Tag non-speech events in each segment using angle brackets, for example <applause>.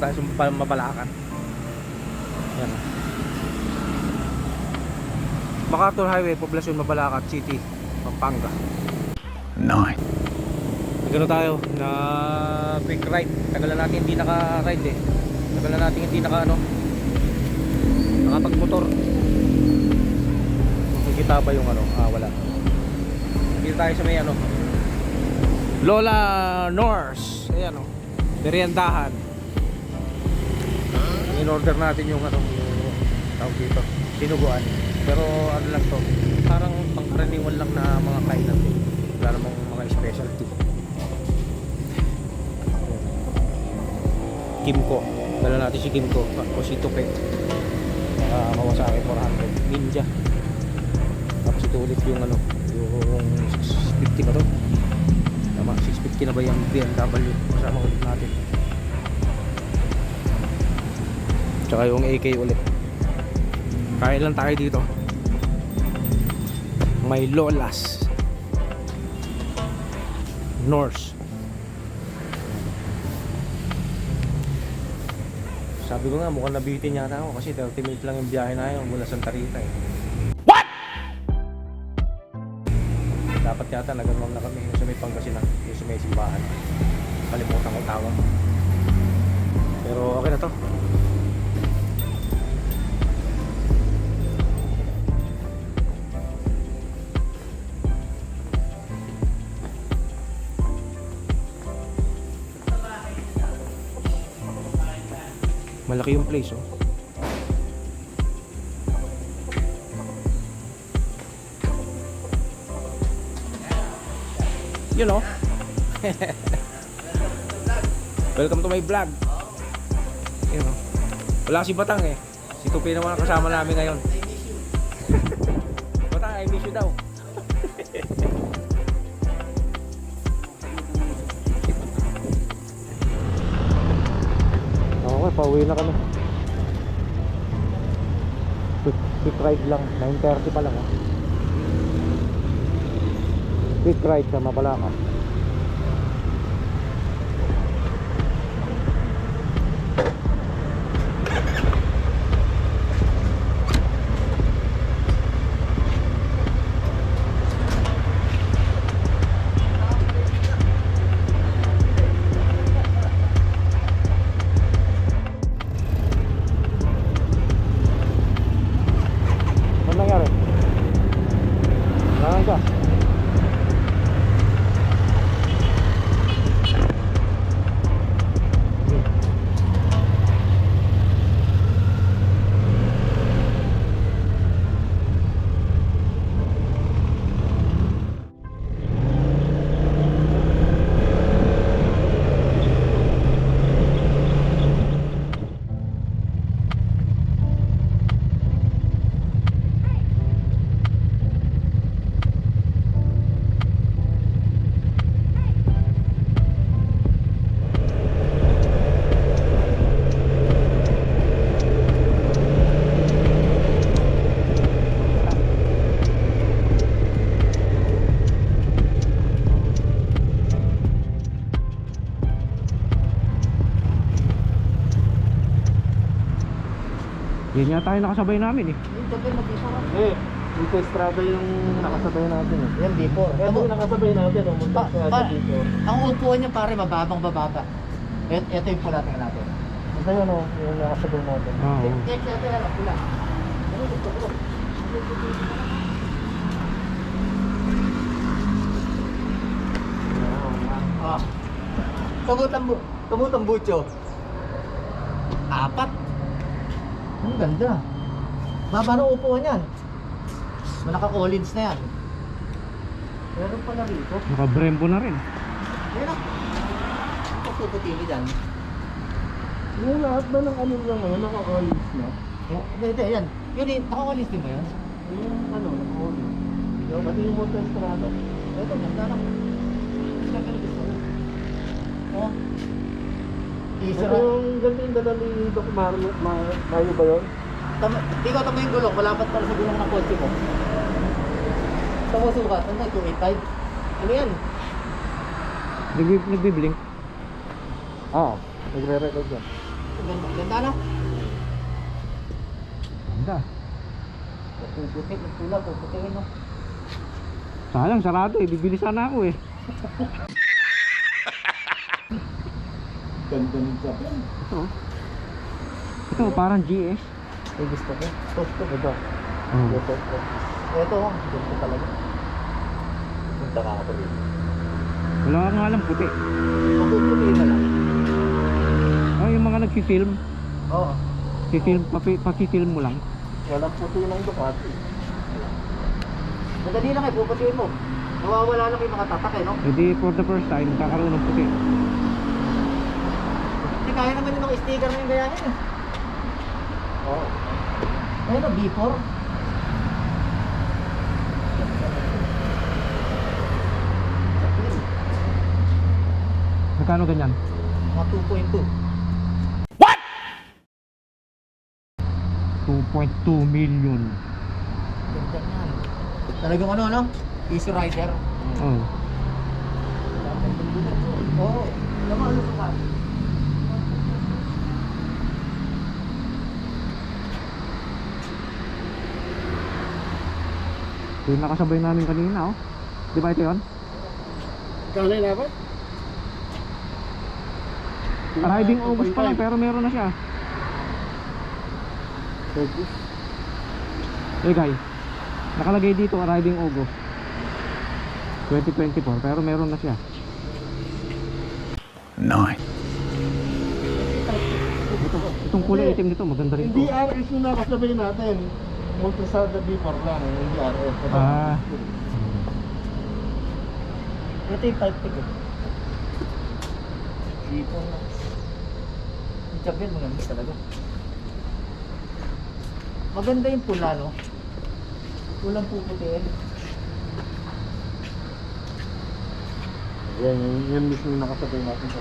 Tayo sa Mapalacan. Yan. MacArthur Highway, Poblacion Mapalacan City, Pampanga. Nine. Nagano tayo na quick ride. Tagal na natin hindi naka-ride eh. Tagal na natin hindi naka ano nakapag-motor. Nakikita ba yung ano? Ah, wala. Dito tayo sa may ano Lola Norse. Ayan oh. Meriendahan. In-order natin yung ano yung tawag dito. Sinuguan. Pero ano lang to. Parang pangkaraniwan lang na mga kainan. Wala namang mga specialty. Kimco. Dala natin si Kimco. O si Tupe. Uh, Kawasaki 400. Ninja. Tapos ito ulit yung ano. Yung 650 ba to? Tama, 650 na ba yung BMW? Kasama ulit natin. Tsaka yung AK ulit. Kain lang tayo dito. May Lolas. Norse. Sabi ko nga, mukhang nabitin yata ako kasi 30 minutes lang yung biyahe na yun mula Santa Rita eh. What? Dapat yata naganoon na kami yung sa may Pangasinan, yung sa may simbahan. Kalimutan ko tawag. Pero okay na to. Malaki yung place oh. You know. <laughs> Welcome to my vlog. You know. Wala si Batang eh. Si Tupi naman ang kasama namin ngayon. <laughs> Batang, I miss you daw. Pauwi na kami. Quick, ride lang. 9.30 pa lang oh. Quick ride sa Mapalacan. Yan nga tayo nakasabay namin eh. Eh, dito Estrada yung nakasabay natin eh. Yan, D4. Kaya Ito, yung nakasabay natin, umunta Pa- siya pa- sa dito. ang upuan niya pare, mababang bababa. Et, ito yung pula tingnan natin. Ito yun oh, yung nakasabay natin. Oo. Check natin lang, pula. Ah. Tumutang bu tumutang butyo. Apat. Ang ganda. Baba ng upuan yan. Naka-Collins na yan. Meron pala rito. Naka-Brembo na rin. Ayun o. Pagpuputili dyan. Yung lahat ba ng ano lang ngayon, naka-college na? Oh, Hindi, hindi, yan. Yun, yun, nakakulis din ba yan? Yung ano, naka-college. Yung pati yung Monte Estrada. Ito, ganda lang. Ganda lang gusto. Oh. Ito Isra. yung ganito yung dala ni Doc Mario, Ma- Mario ba yun? Tama, ko tama yung gulong. Malapat pala sa gulong ng kotse mo. Tama sukat. Ano, 285? Ano yan? Nagbi- Nagbiblink. Ah. Nagre-record yan. Ganda, ganda no? Ganda. Puputi, yung pula, puputihin no? Sayang, sarado eh. Bibili sana ako eh. <laughs> Ganda ng job. Ito. oh. Ito, parang GS. Ay, gusto ko. Ito, ito. Ito. Oh. Ito. Ito. Ito, oh. gusto talaga. Punta ka ako dito. Wala ka nga alam puti. Puputihin na lang. Oh, yung mga nagfi-film. Oo. Fi-film, papi, paki-film mo lang. Walang puti ng Ducati. Madali lang eh, puputihin mo. Nawawala lang yung mga tatak eh, no? Hindi for the first time, kakaroon ng puti. Kaya naman yung mga sticker na yung gayahin eh. Oo. Ayun o, B4. Magkano ganyan? Mga 2.2. 2.2 million. Ganda yan. Talagang ano, no? Easy rider. Oh. Oo. Oh, naman ano ka? Ito yung nakasabay namin kanina oh. Di ba ito yun? Yung dapat? Riding August pa lang pero meron na siya. Focus. Eh guys, nakalagay dito Riding August 2024 pero meron na siya. Ito, itong kulay itim nito maganda rin Hindi. RS yung nakasabay natin. Multisada B4 lang. Hindi RS. Ito. Ah. Ito yung type tick eh. Sipon na. Yung Japan, maganda talaga. Maganda yung pula, no? Pulang puputiin. Yan, yan, yan mismo yung nakasabay natin sa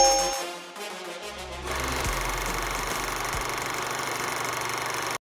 Thank you.